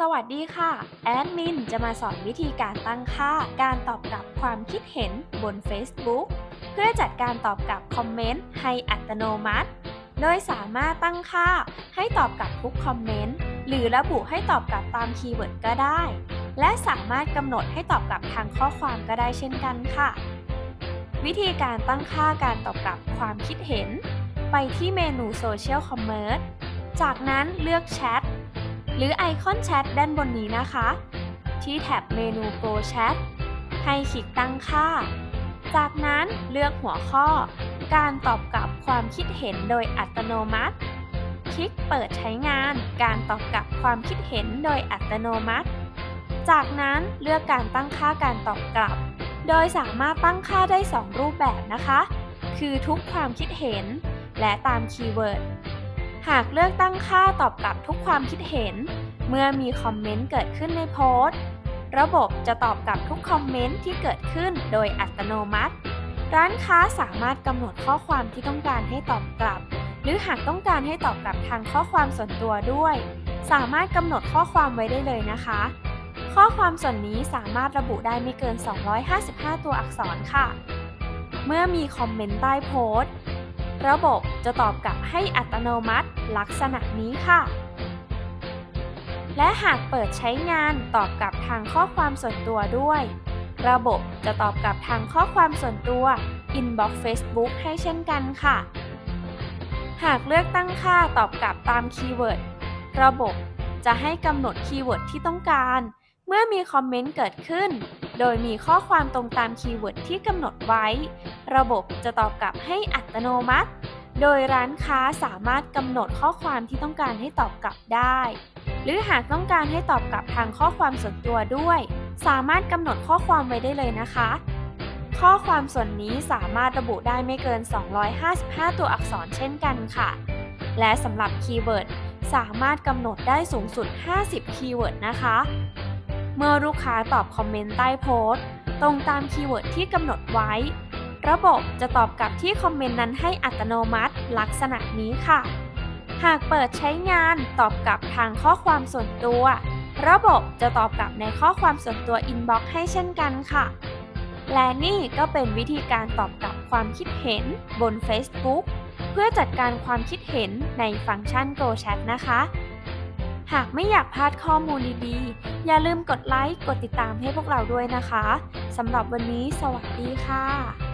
สวัสดีค่ะ แอดมินจะมาสอนวิธีการตั้งค่า การตอบกลับความคิดเห็นบน Facebook เพื่อจัดการตอบกลับคอมเมนต์ให้อัตโนมัติ โดยสามารถตั้งค่าให้ตอบกลับทุกคอมเมนต์หรือระบุให้ตอบกลับตามคีย์เวิร์ดก็ได้ และสามารถกำหนดให้ตอบกลับทางข้อความก็ได้เช่นกันค่ะ วิธีการตั้งค่าการตอบกลับความคิดเห็น ไปที่เมนู Social Commerce จากนั้นเลือกแชท หรือไอคอนแชทด้านบนนี้นะคะ ที่แท็บเมนู Go Chat ให้คลิกตั้งค่า จากนั้นเลือกหัวข้อ การตอบกลับความคิดเห็นโดยอัตโนมัติ คลิกเปิดใช้งาน การตอบกลับความคิดเห็นโดยอัตโนมัติ จากนั้นเลือกการตั้งค่าการตอบกลับ โดยสามารถตั้งค่าได้ 2 รูปแบบนะคะ คือทุกความคิดเห็น และตามคีย์เวิร์ด หากเลือกตั้งค่าตอบกลับทุกความคิดเห็น เมื่อมีคอมเมนต์เกิดขึ้นในโพสต์ ระบบจะตอบกลับทุกคอมเมนต์ที่เกิดขึ้นโดยอัตโนมัติ ร้านค้าสามารถกำหนดข้อความที่ต้องการให้ตอบกลับ หรือหากต้องการให้ตอบกลับทางข้อความส่วนตัวด้วย สามารถกำหนดข้อความไว้ได้เลยนะคะ ข้อความส่วนนี้สามารถระบุได้ไม่เกิน 255 ตัวอักษรค่ะ เมื่อมีคอมเมนต์ใต้โพสต์ ระบบจะตอบกลับให้อัตโนมัติลักษณะนี้ค่ะ และหากเปิดใช้งานตอบกลับทางข้อความส่วนตัวด้วย ระบบจะตอบกลับทางข้อความส่วนตัว Inbox Facebook ให้เช่นกันค่ะ หากเลือกตั้งค่าตอบกลับตามคีย์เวิร์ด ระบบจะให้กำหนดคีย์เวิร์ดที่ต้องการ เมื่อมีคอมเมนต์เกิดขึ้น โดยมีข้อความตรงตามคีย์เวิร์ดที่กำหนดไว้ ระบบจะตอบกลับให้อัตโนมัติ โดยร้านค้าสามารถกำหนดข้อความที่ต้องการให้ตอบกลับได้ หรือหากต้องการให้ตอบกลับทางข้อความส่วนตัวด้วย สามารถกำหนดข้อความไว้ได้เลยนะคะ ข้อความส่วนนี้สามารถระบุได้ไม่เกิน 255 ตัวอักษรเช่นกันค่ะ และสำหรับคีย์เวิร์ดสามารถกำหนดได้สูงสุด 50 คีย์เวิร์ดนะคะ เมื่อลูกค้าตอบคอมเมนต์ใต้โพสต์ ตรงตามคีย์เวิร์ดที่กำหนดไว้ ระบบจะตอบกลับที่คอมเมนต์นั้นให้อัตโนมัติลักษณะนี้ค่ะ หากเปิดใช้งานตอบกลับทางข้อความส่วนตัว ระบบจะตอบกลับในข้อความส่วนตัว Inbox ให้เช่นกันค่ะ และนี่ก็เป็นวิธีการตอบกลับความคิดเห็นบน Facebook เพื่อจัดการความคิดเห็นในฟังก์ชัน Go Chat นะคะ หากไม่อยากพลาดข้อมูลดีๆ อย่าลืมกดไลค์ กดติดตามให้พวกเราด้วยนะคะ สำหรับวันนี้สวัสดีค่ะ